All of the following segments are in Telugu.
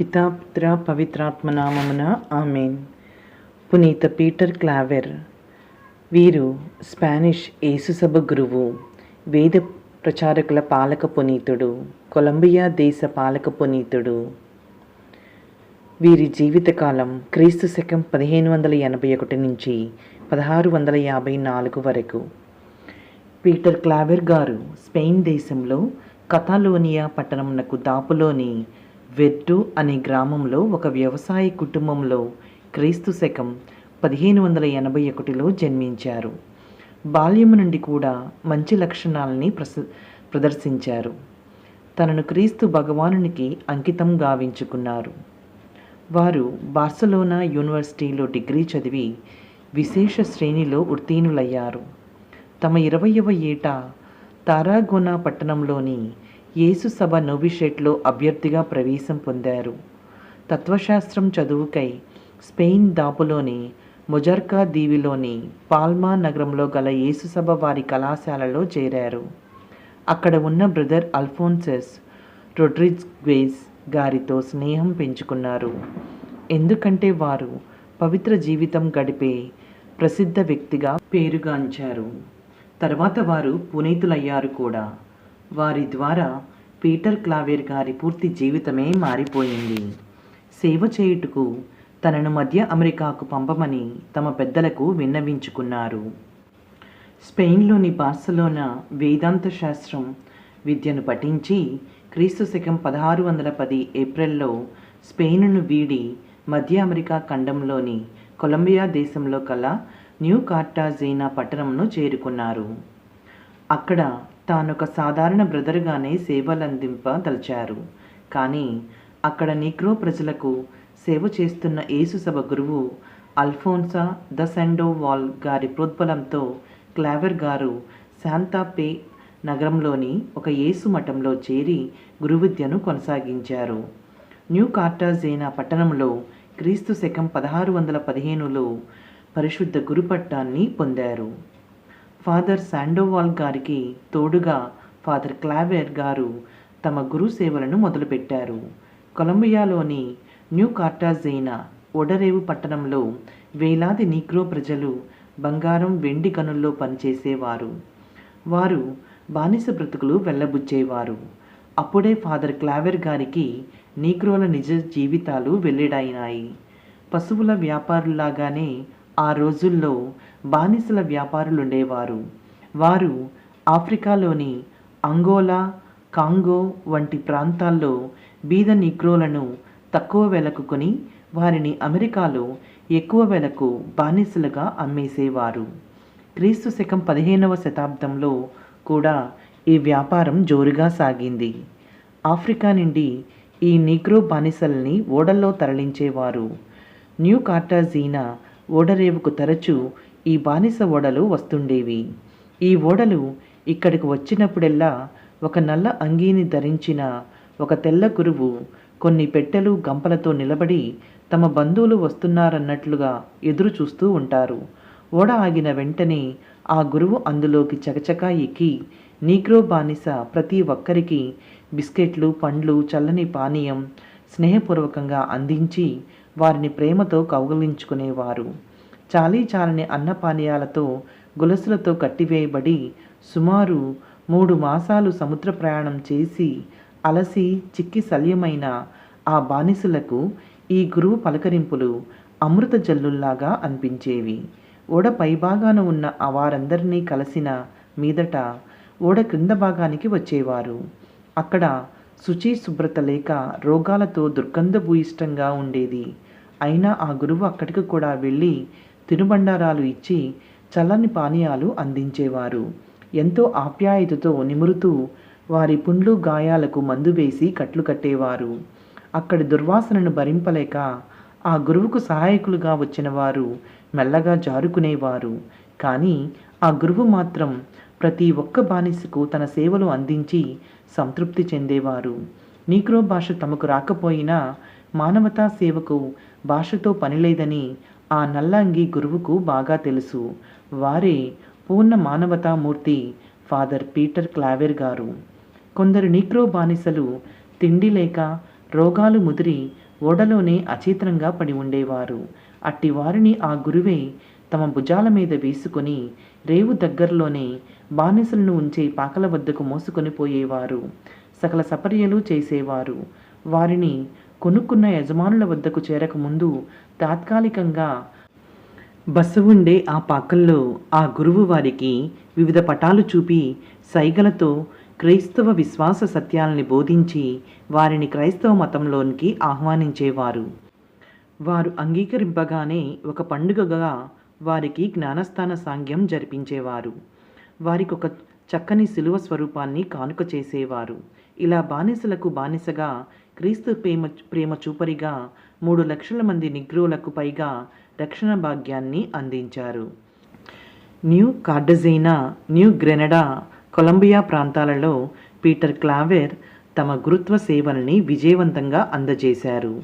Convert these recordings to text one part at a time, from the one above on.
పితాపుత్ర పవిత్రాత్మ నామమున ఆమెన్. పునీత పీటర్ క్లావెర్ వీరు స్పానిష్ యేసుసభ గురువు వేద ప్రచారకుల పాలక పునీతుడు కొలంబియా దేశ పాలక పునీతుడు. వీరి జీవితకాలం క్రీస్తు శకం పదిహేను వందల ఎనభై ఒకటి నుంచి పదహారు వందల యాభై నాలుగు వరకు. పీటర్ క్లావెర్ గారు స్పెయిన్ దేశంలో కథాలోనియా పట్టణమునకు దాపులోని వెర్టు అనే గ్రామంలో ఒక వ్యవసాయ కుటుంబంలో క్రీస్తు శకం పదిహేను వందల ఎనభై ఒకటిలో జన్మించారు. బాల్యము నుండి కూడా మంచి లక్షణాలని ప్రస ప్రదర్శించారు. తనను క్రీస్తు భగవానునికి అంకితం గావించుకున్నారు. వారు బార్సలోనా యూనివర్సిటీలో డిగ్రీ చదివి విశేష శ్రేణిలో ఉత్తీర్ణులయ్యారు. తమ ఇరవయవ ఏట తారాగోనా పట్టణంలోని యేసు సభ అభ్యర్థిగా ప్రవేశం పొందారు. తత్వశాస్త్రం చదువుకై స్పెయిన్ దాపులోని మొజర్కా దీవిలోని పాల్మా నగరంలో గల యేసుసభ వారి కళాశాలలో చేరారు. అక్కడ ఉన్న బ్రదర్ అల్ఫోన్సెస్ రొడ్రిగ్వేస్ గారితో స్నేహం పెంచుకున్నారు. ఎందుకంటే వారు పవిత్ర జీవితం గడిపే ప్రసిద్ధ వ్యక్తిగా పేరుగాంచారు. తర్వాత వారు పునీతులయ్యారు కూడా. వారి ద్వారా పీటర్ క్లావేర్ గారి పూర్తి జీవితమే మారిపోయింది. సేవ చేయుటకు తనను మధ్య అమెరికాకు పంపమని తమ పెద్దలకు విన్నవించుకున్నారు. స్పెయిన్లోని బార్సలోనా వేదాంత శాస్త్రం విద్యను పఠించి క్రీస్తు శకం పదహారు వందల పది ఏప్రిల్లో స్పెయిన్ను వీడి మధ్య అమెరికా ఖండంలోని కొలంబియా దేశంలో కల న్యూ కార్టాజీనా పట్టణంను చేరుకున్నారు. అక్కడ తానొక సాధారణ బ్రదర్గానే సేవలందింపదలిచారు. కానీ అక్కడ నీగ్రో ప్రజలకు సేవ చేస్తున్న యేసుసభ గురువు అల్ఫోన్సా ద సెండోవాల్ గారి ప్రోద్బలంతో క్లావెర్ గారు శాంతాపే నగరంలోని ఒక యేసు మఠంలో చేరి గురువిద్యను కొనసాగించారు. న్యూ కార్టాజేనా పట్టణంలో క్రీస్తు శకం పదహారు వందల పదిహేనులో పరిశుద్ధ గురుపట్టాన్ని పొందారు. ఫాదర్ శాండోవాల్ గారికి తోడుగా ఫాదర్ క్లావెర్ గారు తమ గురు సేవలను మొదలుపెట్టారు. కొలంబియాలోని న్యూ కార్టాజైనా ఒడరేవు పట్టణంలో వేలాది నీగ్రో ప్రజలు బంగారం వెండి గనుల్లో పనిచేసేవారు. వారు బానిస బ్రతుకులు వెళ్ళబుచ్చేవారు. అప్పుడే ఫాదర్ క్లావెర్ గారికి నీగ్రోల నిజ జీవితాలు వెల్లడైనాయి. పశువుల వ్యాపారుల్లాగానే ఆ రోజుల్లో బానిసల వ్యాపారులు ఉండేవారు. వారు ఆఫ్రికాలోని అంగోలా కాంగో వంటి ప్రాంతాల్లో బీద నిగ్రోలను తక్కువ వెలకు కొని వారిని అమెరికాలో ఎక్కువ వెలకు బానిసలుగా అమ్మేసేవారు. క్రీస్తు శకం పదిహేనవ శతాబ్దంలో కూడా ఈ వ్యాపారం జోరుగా సాగింది. ఆఫ్రికా నుండి ఈ నిగ్రో బానిసల్ని ఓడల్లో తరలించేవారు. న్యూ కార్టాజీనా ఓడరేవుకు తరచూ ఈ బానిస ఓడలు వస్తుండేవి. ఈ ఓడలు ఇక్కడికి వచ్చినప్పుడెల్లా ఒక నల్ల అంగీని ధరించిన ఒక తెల్ల గురువు కొన్ని పెట్టెలు గంపలతో నిలబడి తమ బంధువులు వస్తున్నారన్నట్లుగా ఎదురు చూస్తూ ఉంటారు. ఓడ ఆగిన వెంటనే ఆ గురువు అందులోకి చకచకా ఎక్కి నీగ్రో బానిస ప్రతి ఒక్కరికి బిస్కెట్లు పండ్లు చల్లని పానీయం స్నేహపూర్వకంగా అందించి వారిని ప్రేమతో కౌగలించుకునేవారు. చాలీ చాలని అన్నపానీయాలతో గులసులతో కట్టివేయబడి సుమారు మూడు మాసాలు సముద్ర ప్రయాణం చేసి అలసి చిక్కి శల్యమైన ఆ బానిసలకు ఈ గురువు పలకరింపులు అమృత జల్లుల్లాగా అనిపించేవి. ఓడ పైభాగాన ఉన్న ఆ వారందరినీ కలిసిన మీదట ఓడ క్రింద భాగానికి వచ్చేవారు. అక్కడ శుచి శుభ్రత లేక రోగాలతో దుర్గంధభూయిష్టంగా ఉండేది. అయినా ఆ గురువు అక్కడికి కూడా వెళ్ళి తినుబండారాలు ఇచ్చి చల్లని పానీయాలు అందించేవారు. ఎంతో ఆప్యాయతతో నిమురుతూ వారి పుండ్లు గాయాలకు మందు వేసి కట్లు కట్టేవారు. అక్కడి దుర్వాసనను భరింపలేక ఆ గురువుకు సహాయకులుగా వచ్చిన వారు మెల్లగా జారుకునేవారు. కానీ ఆ గురువు మాత్రం ప్రతి ఒక్క బానిసకు తన సేవలు అందించి సంతృప్తి చెందేవారు. నీక్రో భాష తమకు రాకపోయినా మానవతా సేవకు భాషతో పనిలేదని ఆ నల్లంగి గురువుకు బాగా తెలుసు. వారే పూర్ణ మానవతామూర్తి ఫాదర్ పీటర్ క్లావెర్ గారు. కొందరు నీగ్రో బానిసలు తిండి లేక రోగాలు ముదిరి ఓడలోనే అచేతనంగా పడి ఉండేవారు. అట్టి వారిని ఆ గురువే తమ భుజాల మీద వేసుకొని రేవు దగ్గరలోనే బానిసలను ఉంచే పాకల వద్దకు మోసుకొని పోయేవారు. సకల సపర్యలు చేసేవారు. వారిని కొనుక్కున్న యజమానుల వద్దకు చేరకముందు తాత్కాలికంగా బస్సు ఉండే ఆ పాకల్లో ఆ గురువు వారికి వివిధ పటాలు చూపి సైగలతో క్రైస్తవ విశ్వాస సత్యాలని బోధించి వారిని క్రైస్తవ మతంలోనికి ఆహ్వానించేవారు. వారు అంగీకరింపగానే ఒక పండుగగా వారికి జ్ఞానస్థాన సాంగ్యం జరిపించేవారు. వారికి ఒక చక్కని శిలువ స్వరూపాన్ని కానుక చేసేవారు. ఇలా బానిసలకు బానిసగా క్రీస్తు ప్రేమ ప్రేమ చూపరిగా మూడు లక్షల మంది నిగ్రోలకు పైగా రక్షణ భాగ్యాన్ని అందించారు. New Cartagena New Granada Colombia ప్రాంతాలలో పీటర్ క్లావెర్ తమ గురుత్వ సేవల్ని విజయవంతంగా అందజేశారు.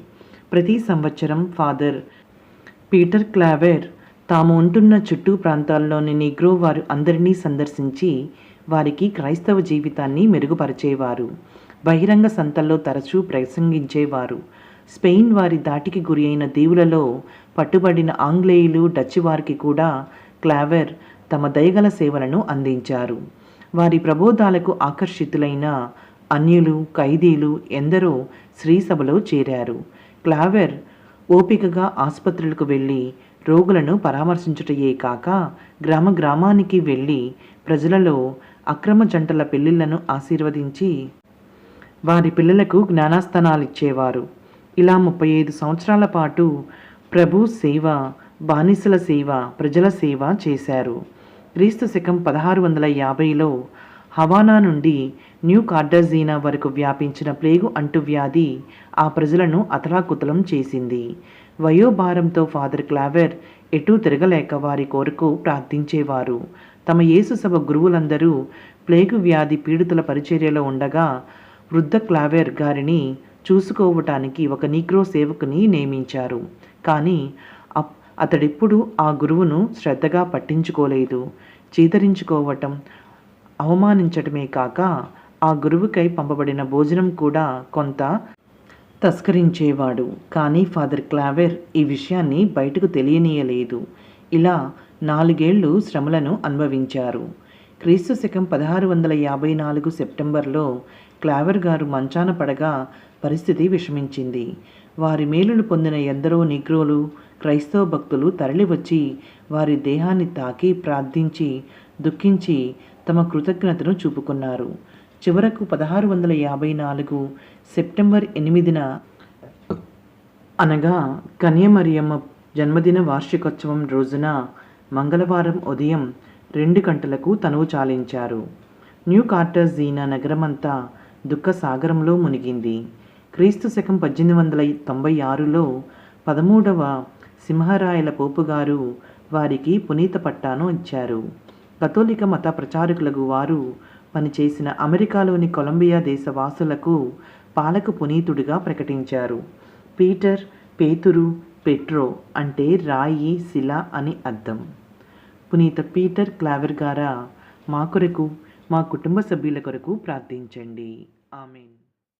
ప్రతి సంవత్సరం ఫాదర్ పీటర్ క్లావెర్ తాము ఉంటున్న చుట్టూ ప్రాంతాల్లోని నిగ్రో వారు అందరినీ సందర్శించి వారికి క్రైస్తవ జీవితాన్ని మెరుగుపరిచేవారు. బహిరంగ సంతల్లో తరచూ ప్రసంగించేవారు. స్పెయిన్ వారి దాటికి గురి అయిన దీవులలో పట్టుబడిన ఆంగ్లేయులు డచ్ వారికి కూడా క్లావెర్ తమ దయగల సేవలను అందించారు. వారి ప్రబోధాలకు ఆకర్షితులైన అన్యులు ఖైదీలు ఎందరో శ్రీసభలో చేరారు. క్లావెర్ ఓపికగా ఆసుపత్రులకు వెళ్ళి రోగులను పరామర్శించుటయే కాక గ్రామ గ్రామానికి వెళ్ళి ప్రజలలో అక్రమ జంటల పెళ్ళిళ్ళను ఆశీర్వదించి వారి పిల్లలకు జ్ఞానాస్థానాలు ఇచ్చేవారు. ఇలా ముప్పై ఐదు సంవత్సరాల పాటు ప్రభు సేవ బానిసల సేవ ప్రజల సేవ చేశారు. క్రీస్తు శకం పదహారు వందల యాభైలో హవానా నుండి న్యూ కార్డజీనా వరకు వ్యాపించిన ప్లేగు అంటువ్యాధి ఆ ప్రజలను అతలాకుతలం చేసింది. వయోభారంతో ఫాదర్ క్లావెర్ ఎటూ తిరగలేక వారి కొరకు ప్రార్థించేవారు. తమ యేసు సభ గురువులందరూ ప్లేగు వ్యాధి పీడితుల పరిచర్యలో ఉండగా వృద్ధ క్లావెర్ గారిని చూసుకోవటానికి ఒక నీగ్రో సేవకుని నియమించారు. కానీ అప్- అతడెప్పుడు ఆ గురువును శ్రద్ధగా పట్టించుకోలేదు. చీతరించుకోవటం అవమానించటమే కాక ఆ గురువుకై పంపబడిన భోజనం కూడా కొంత తస్కరించేవాడు. కానీ ఫాదర్ క్లావెర్ ఈ విషయాన్ని బయటకు తెలియనీయలేదు. ఇలా నాలుగేళ్ళు శ్రమలను అనుభవించారు. క్రీస్తు శకం పదహారు వందల యాభై నాలుగు సెప్టెంబర్లో క్లావర్ గారు మంచాన పడగా పరిస్థితి విషమించింది. వారి మేలులు పొందిన ఎందరో నిగ్రోలు క్రైస్తవ భక్తులు తరలివచ్చి వారి దేహాన్ని తాకి ప్రార్థించి దుఃఖించి తమ కృతజ్ఞతను చూపుకున్నారు. చివరకు పదహారు వందల యాభై నాలుగు సెప్టెంబర్ ఎనిమిదిన అనగా కన్యమరియమ్మ జన్మదిన వార్షికోత్సవం రోజున మంగళవారం ఉదయం రెండు గంటలకు తనువు చాలించారు. న్యూ కార్టర్జీనా నగరమంతా దుఃఖ సాగరంలో మునిగింది. క్రీస్తు శకం పద్దెనిమిది వందల తొంభై ఆరులో పదమూడవ సింహరాయల పోపుగారు వారికి పునీత పట్టాను ఇచ్చారు. కథోలిక మత ప్రచారకులకు వారు పనిచేసిన అమెరికాలోని కొలంబియా దేశవాసులకు పాలకు పునీతుడిగా ప్రకటించారు. పీటర్ పేతురు పెట్రో అంటే రాయి శిల అని అర్థం. పునీత పీటర్ క్లావెర్ గారా? మా కొరకు మా కుటుంబ సభ్యుల కొరకు ప్రార్థించండి. ఆమెన్.